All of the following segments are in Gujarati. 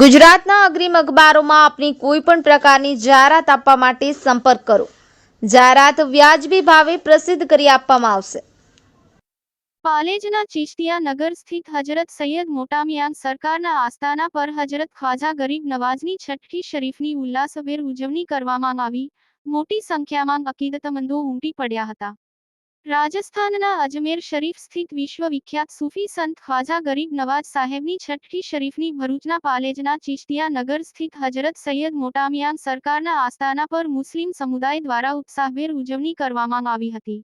ગુજરાતના અગ્રીમ અખબારોમાં આપની કોઈ પણ પ્રકારની જાહેરાત આપવા માટે સંપર્ક કરો. જાહેરાત વ્યાજબી ભાવે પ્રસિદ્ધ કરી આપવામાં આવશે. પાલેજના ચિશ્તિયા નગર સ્થિત હજરત સૈયદ મોટામિયાન સરકારના આસ્થાના પર હજરત ખ્વાજા ગરીબ નવાઝની છઠ્ઠી શરીફની ઉલ્લાસભેર ઉજવણી કરવામાં આવી. મોટી સંખ્યામાં અકીદતમંદો ઉમટી પડ્યા હતા. રાજસ્થાનના અજમેર શરીફ સ્થિત વિશ્વવિખ્યાત સૂફી સંત ખ્વાજા ગરીબ નવાજ સાહેબની છઠ્ઠી શરીફની ભરૂચના પાલેજના ચિશ્તિયા નગર સ્થિત હજરત સૈયદ મોટામિયાન સરકારના આસ્થાના પર મુસ્લિમ સમુદાય દ્વારા ઉત્સાહભેર ઉજવણી કરવામાં આવી હતી.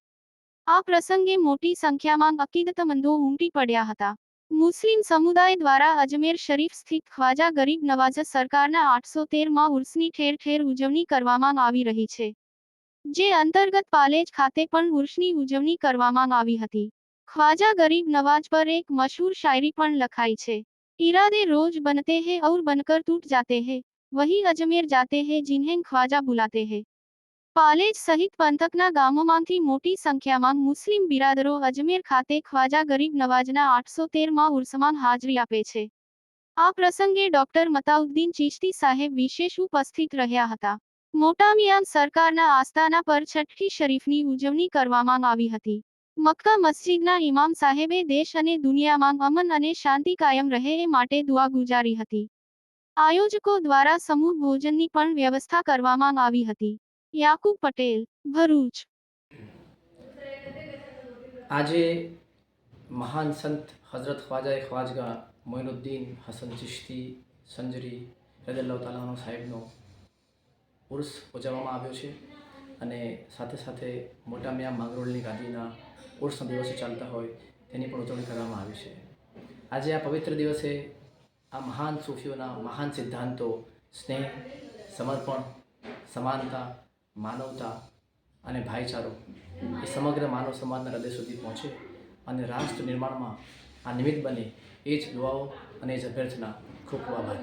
આ પ્રસંગે મોટી સંખ્યામાં અકીદતમંદો ઉમટી પડ્યા હતા. મુસ્લિમ સમુદાય દ્વારા અજમેર શરીફ સ્થિત ખ્વાજા ગરીબ નવાજ સરકારના આઠસો તેરમાં ઉર્સની ઠેર ઠેર ઉજવણી કરવામાં આવી રહી છે. જે અંતર્ગત પાલેજ ખાતે પણ ઉર્સની ઉજવણી કરવામાં આવી હતી. ખ્વાજા ગરીબ નવાજ પર એક મશહૂર શાયરી પણ લખાઈ છે. ઈરાદે રોજ બનતે હે ઔર બનકર ટૂટ જાતે હે. વહી અજમેર જાતે હે જિન્હેં ખ્વાજા બુલાતે હે. પાલેજ સહિત પંથકના ગામોમાંથી મોટી સંખ્યામાં મુસ્લિમ બિરાદરો અજમેર ખાતે ખ્વાજા ગરીબ નવાજના આઠસો તેરમાં ઉર્સમાં હાજરી આપે છે. આ પ્રસંગે ડોક્ટર મતાઉદ્દીન ચિશ્તી સાહેબ વિશેષ ઉપસ્થિત રહ્યા હતા. મોટામિયાન સરકારના આસ્થાના પર છઠ્ઠી શરીફની ઉજવણી કરવામાં આવી હતી. મક્કા મસ્જિદના ઇમામ સાહેબે દેશ અને દુનિયામાં અમન અને શાંતિ કાયમ રહે એ માટે દુઆ ગુજારી હતી. આયોજકો દ્વારા સમૂહ ભોજનની પણ વ્યવસ્થા કરવામાં આવી હતી. યાકુબ પટેલ, ભરૂચ. આજે મહાન સંત હઝરત ખ્વાજા ખ્વાજગા મોઇનુદ્દીન હસન ચિશ્તી, સંજરી રજલ્લા તાલાનો સાહેબનો ઉર્સ ઉજવવામાં આવ્યો છે અને સાથે સાથે મોટા મિયા માંગરોળની ગાદીના ઉર્સના દિવસો ચાલતા હોય તેની પણ ઉજવણી કરવામાં આવી છે. આજે આ પવિત્ર દિવસે આ મહાન સૂફીઓના મહાન સિદ્ધાંતો, સ્નેહ, સમર્પણ, સમાનતા, માનવતા અને ભાઈચારો એ સમગ્ર માનવ સમાજના હૃદય સુધી પહોંચે અને રાષ્ટ્ર નિર્માણમાં આ નિમિત્ત બને એ જ દુઆઓ અને એ જ અભ્યર્થના ખૂબ ખૂબ આભાર.